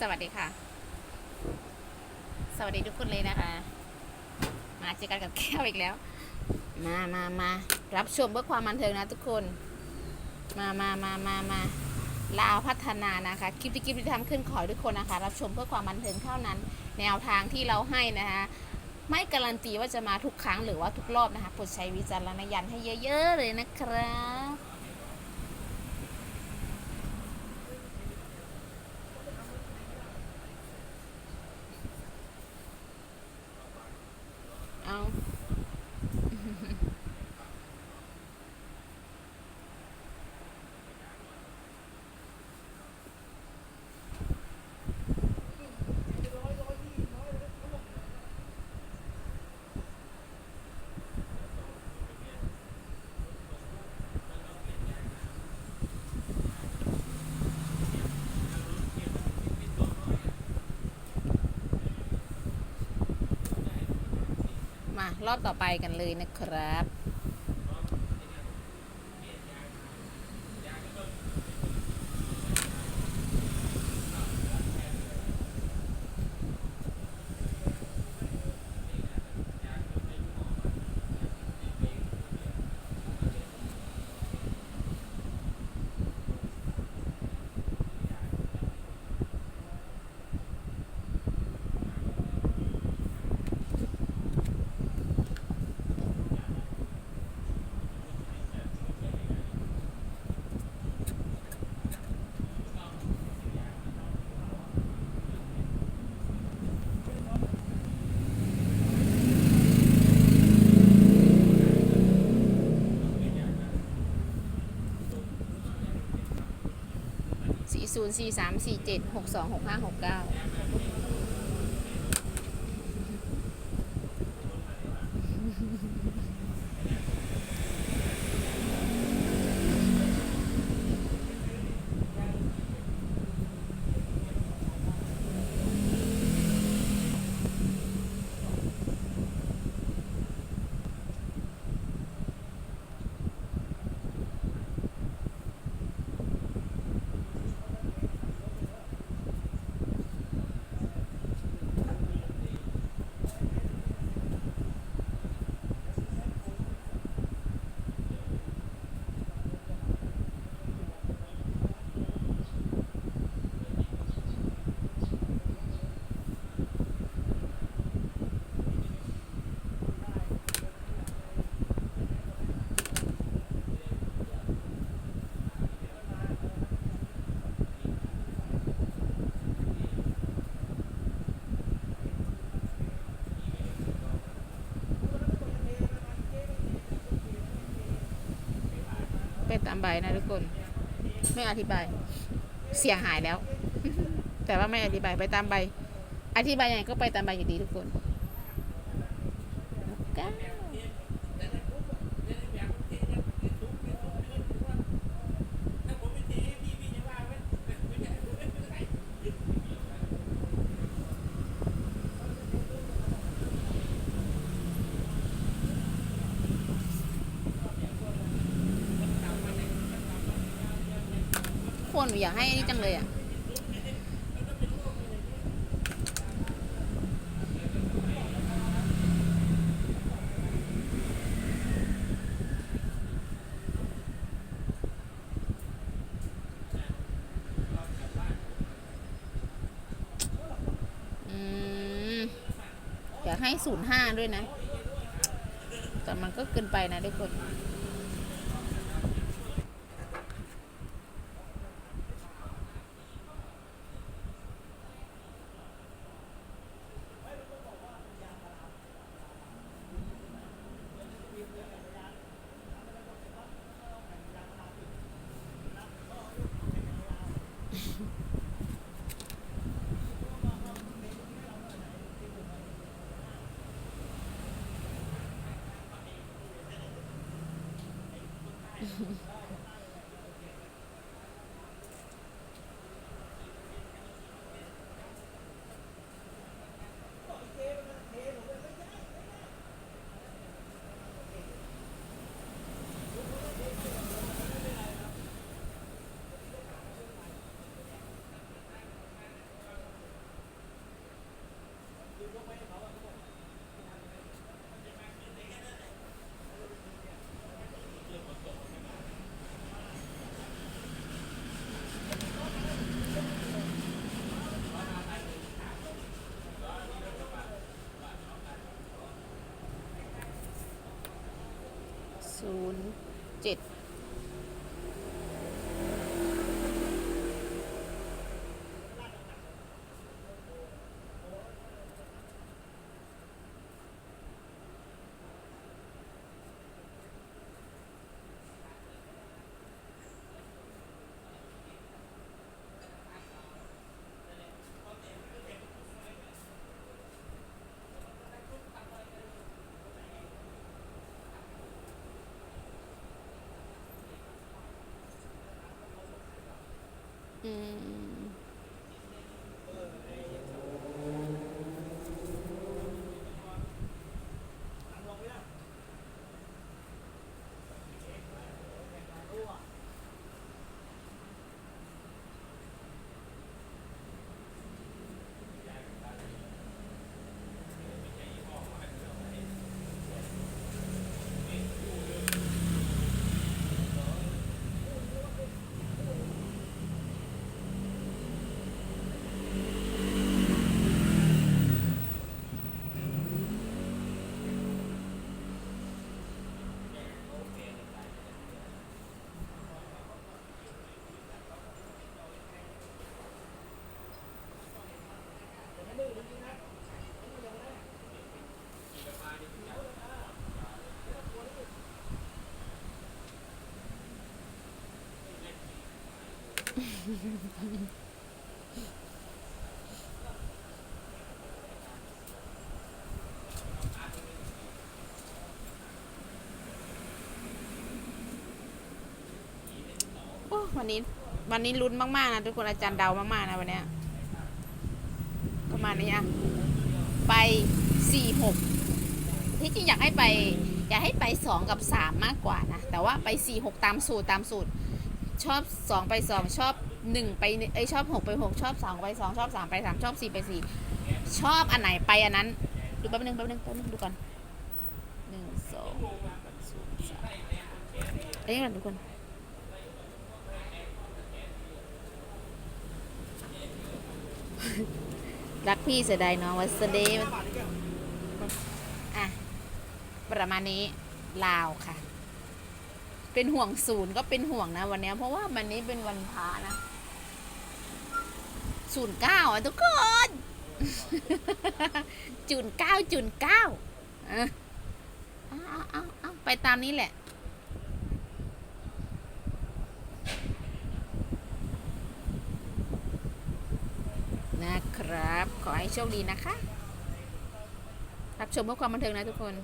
สวัสดีค่ะ สวัสดีทุกคนเลยนะคะ มาเจอกันกับแก้วอีกแล้ว มามามารับชมเพื่อความบันเทิงนะทุกคน มามามามามาลาวพัฒนานะคะ คลิปที่คลิปที่ทำขึ้นขอทุกคนนะคะ รับชมเพื่อความบันเทิงเท่านั้น แนวทางที่เราให้นะคะ ไม่การันตีว่าจะมาทุกครั้งหรือว่าทุกรอบนะคะโปรดใช้วิจารณญาณให้เยอะ ๆ เลยนะครับ รอบต่อไปกันเลยนะครับ ศูนย์สี่สามสี่เจ็ดหกสองหกห้าหกเก้า เก้าไปตามใบนะทุกคน ไม่อธิบาย เสียหายแล้ว แต่ว่าไม่อธิบายไปตามใบ อธิบายยังไงก็ไปตามใบอยู่ดีทุกคนเก้าคน หนูอยากให้นนี้จังเลยอะอืมอยากให้ศูนย์ห้าด้วยนะ แต่มันก็เกินไปนะทุกคน 찢 โอ้วันนี้ วันนี้ลุ้นมากๆนะทุกคนอาจารย์เดามากๆนะวันเนี้ยประมาณนี้อะไปสี่หกที่จริงอยากให้ไป อยากให้ไปสองกับสามมากกว่านะ แต่ว่าไปสี่หกตามสูตรตามสูตร ชอบสองไปสองชอบ หนึ่งไปหนึ่งเอ้ยชอบหกไปหกชอบสองไปสองชอบสามไปสามชอบสี่ไปสี่ชอบอันไหนไปอันนั้น ดูแป๊บนึงแป๊บนึงแป๊บนึงดูก่อนหนึ่งสองศูนย์สามเอ้ยก่อนดูก่อนรักพี่เสียดายน้องวัสเดย์อะ ประมาณนี้ลาวค่ะ เป็นห่วงศูนย์ก็เป็นห่วงนะวันนี้เพราะว่าวันนี้เป็นวันพระนะ ศูนย์เก้าอะทุกคนจุนเก้าจุนเก้าเอาเอาเอาเอาไปตามนี้แหละ นะครับ ขอให้โชคดีนะคะ รับชมเพื่อความบันเทิงนะทุกคน